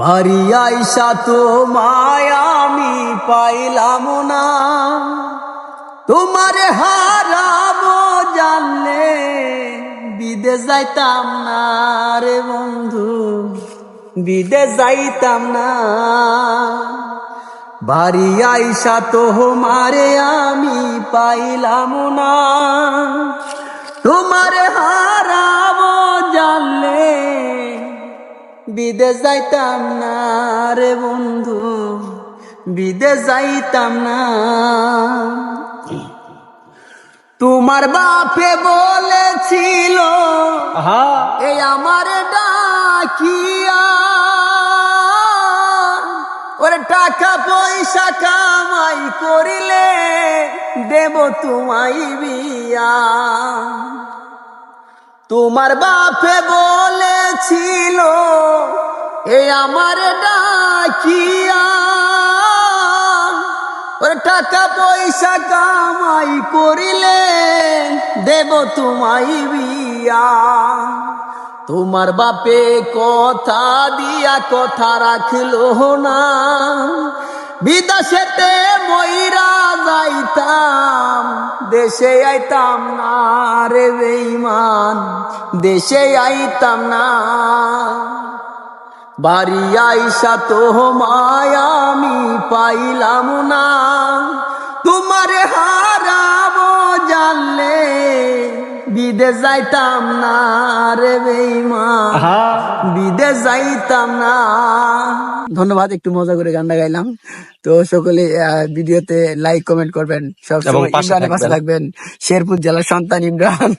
বাড়ি আইসা তো মায়ামি পাইলাম না। তোমার হারাবো জানলে বিদেশ যাইতাম না রে বন্ধু বিদেশ যাইতাম না। বাড়ি আইসা তো মারে আমি পাইলাম না। তোমারে বিদেশ যাইতাম না রে বন্ধু বিদেশ যাইতাম না। তোমার বাপে বলেছিল এই আমার ডাকিয়া। ওরে টাকা পয়সা কামাই করিলে দেব তোমাই বিয়া। তোমার বাপে বলেছিল এ আমার ডাকিয়া, ওর টাকা পয়সা কামাই করিলে দেব তোমাই বিয়া। তোমার বাপে কথা দিয়া কথা রাখল না, বিদেশেতে ময়রা যাইতাম, দেশে আইতাম না রে বেইমান দেশে আইতাম না। বাড়ি আইসা তো মায়ামি পাইলাম না। তোমারে হারাবো জানলে বিদেশ যাইতাম না রে বেইমান বিদেশ যাইতাম না। ধন্যবাদ একটু মজা করে গানটা গাইলাম। তো সকলে ভিডিওতে লাইক কমেন্ট করবেন। সব সময় পাশে। থাকবেন। শেরপুর জেলার সন্তান ইমরান।